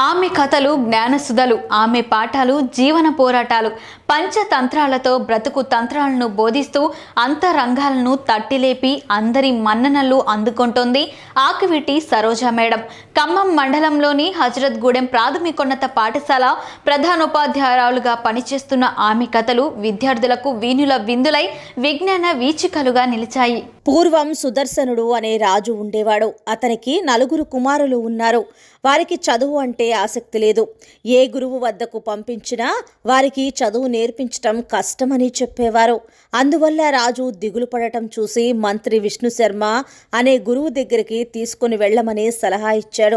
ఆమె కథలు జ్ఞానసుధలు ఆమె పాఠాలు జీవన పోరాటాలు పంచతంత్రాలతో బ్రతుకు తంత్రాలను బోధిస్తూ అంతరంగాలను తట్టిలేపి అందరి మన్ననలు అందుకుంటోంది ఆకివిటి సరోజ మేడం. ఖమ్మం మండలంలోని హజరత్గూడెం ప్రాథమికోన్నత పాఠశాల ప్రధానోపాధ్యాయురాలుగా పనిచేస్తున్న ఆమె కథలు విద్యార్థులకు వీణుల విందులై విజ్ఞాన వీచికలుగా నిలిచాయి. పూర్వం సుదర్శనుడు అనే రాజు ఉండేవాడు. అతనికి నలుగురు కుమారులు ఉన్నారు. వారికి చదువు అంటే ఆసక్తి లేదు. ఏ గురువు వద్దకు పంపించినా వారికి చదువు నేర్పించటం కష్టమని చెప్పేవారు. అందువల్ల రాజు దిగులు పడటం చూసి మంత్రి విష్ణు శర్మ అనే గురువు దగ్గరికి తీసుకుని వెళ్ళమని సలహా ఇచ్చాడు.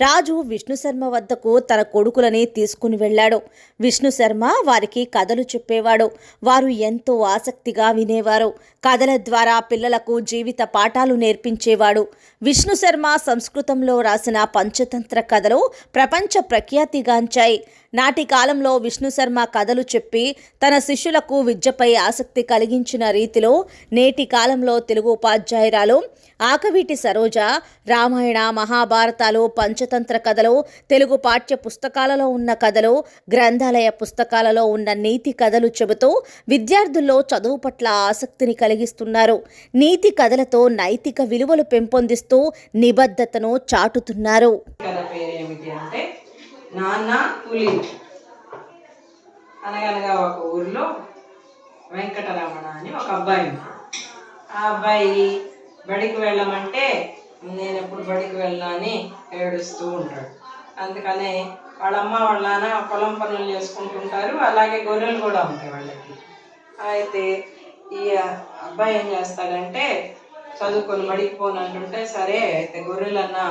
రాజు విష్ణు శర్మ వద్దకు తన కొడుకులని తీసుకుని వెళ్ళాడు. విష్ణు శర్మ వారికి కథలు చెప్పేవాడు. వారు ఎంతో ఆసక్తిగా వినేవారు. కథల ద్వారా పిల్లలకు జీవిత పాఠాలు నేర్పించేవాడు. విష్ణు శర్మ సంస్కృతంలో రాసిన పంచతంత్ర కథలు ప్రపంచ ప్రఖ్యాతిగాంచాయి నాటి కాలంలో విష్ణు శర్మ కథలు చెప్పి తన శిష్యులకు విద్యపై ఆసక్తి కలిగించిన రీతిలో నేటి కాలంలో తెలుగు ఉపాధ్యాయురాలు ఆకవీటి సరోజ రామాయణ మహాభారతాలు పంచతంత్ర కథలు తెలుగు పాఠ్య పుస్తకాలలో ఉన్న కథలు గ్రంథాలయ పుస్తకాలలో ఉన్న నీతి కథలు చెబుతూ విద్యార్థుల్లో చదువు పట్ల ఆసక్తిని కలిగిస్తున్నారు. నీతి కథలతో నైతిక విలువలు పెంపొందిస్తూ నిబద్ధతను చాటుతున్నారు. నాన్న పులి. అనగనగా ఒక ఊర్లో వెంకటరమణ అని ఒక అబ్బాయి ఆ అబ్బాయి బడికి వెళ్ళమంటే నేను ఎప్పుడు బడికి వెళ్ళాలని ఏడుస్తూ ఉంటాడు. అందుకనే వాళ్ళ అమ్మ వాళ్ళ నాన్న పొలం పనులు చేసుకుంటుంటారు అలాగే గొర్రెలు కూడా ఉంటాయి వాళ్ళకి. అయితే ఈ అబ్బాయి ఏం చేస్తాడంటే చదువుకొని బడికి పోనంటుంటే సరే అయితే గొర్రెలన్నా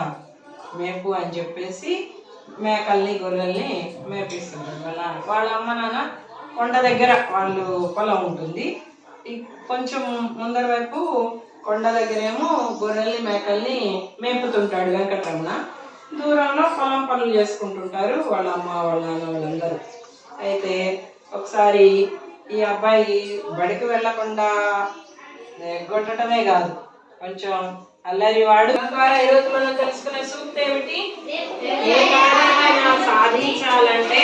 మేపు అని చెప్పేసి మేకల్ని గొర్రెల్ని మేపిస్తుంటారు వాళ్ళ నాన్న. వాళ్ళ అమ్మ నాన్న కొండ దగ్గర వాళ్ళు పొలం ఉంటుంది. కొంచెం ముందర వైపు కొండ దగ్గరేమో గొర్రెల్ని మేకల్ని మేపుతుంటాడు వెంకటరమణ. దూరంలో పొలం పనులు చేసుకుంటుంటారు వాళ్ళ అమ్మ వాళ్ళ నాన్న వాళ్ళందరూ. అయితే ఒకసారి ఈ అబ్బాయి బడికి వెళ్ళకుండా కొట్టడమే కాదు. కొంచెం అల్లరి వాడు. ద్వారా ఈరోజు మనం తెలుసుకునే సూక్తి ఏమిటి? ఏ సాధించాలంటే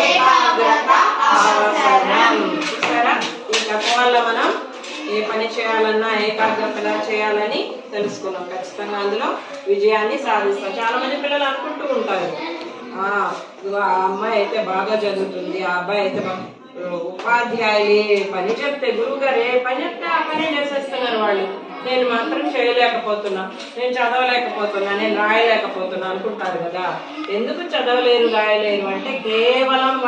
ఏకాగ్రత ఏ పని చేయాలన్నా ఏకాగ్రతగా చేయాలని తెలుసుకున్నాం. ఖచ్చితంగా అందులో విజయాన్ని సాధిస్తాం. చాలా మంది పిల్లలు అనుకుంటూ ఉంటారు. ఆ అమ్మాయి అయితే బాగా చదువుతుంది ఆ అబ్బాయి అయితే ఉపాధ్యాయులు పని చెప్తే గురువు గారు ఏ పని చెప్తే ఆ పని చేసేస్తున్నారు వాళ్ళు. నేను మాత్రం చేయలేకపోతున్నా. నేను చదవలేకపోతున్నా. నేను రాయలేకపోతున్నా అనుకుంటారు కదా. ఎందుకు చదవలేరు రాయలేరు? అంటే కేవలం